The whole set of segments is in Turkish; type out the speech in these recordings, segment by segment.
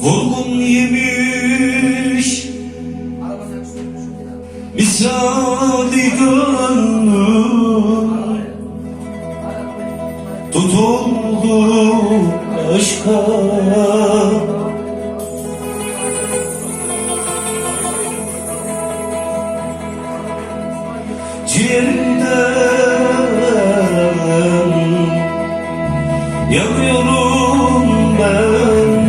Vurgun yemiş Misali gönlüm. Tutuldu aşka. Ciğerimden Yanıyorum ben.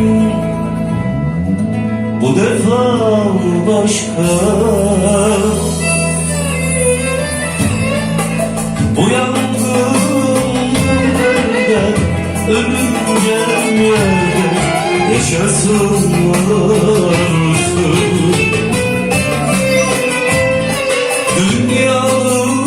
Bu defa başka. Bu yangın nerede? Ölünce yerde Yaşasın varsın. Dünyanın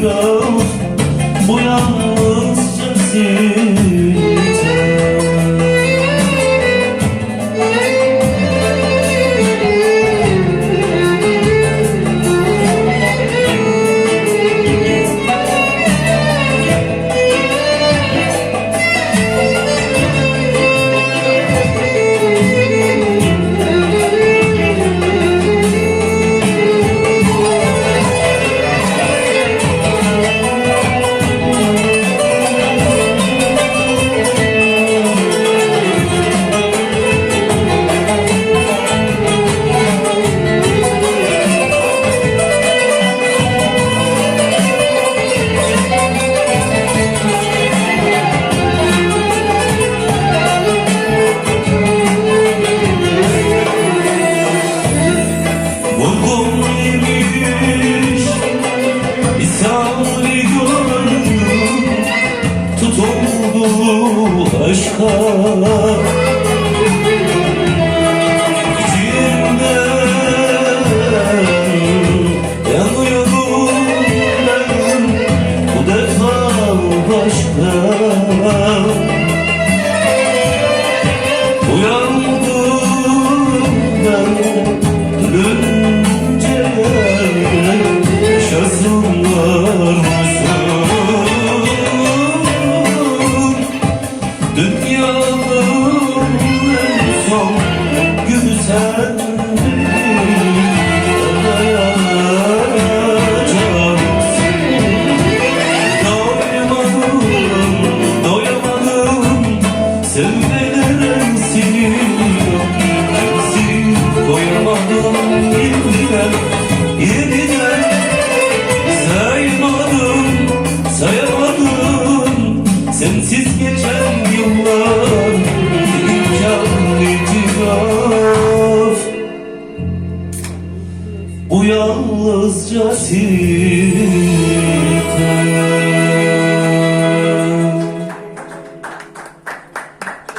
Love. Aşka İçimden yanıyorum ben Bu defa başka hasret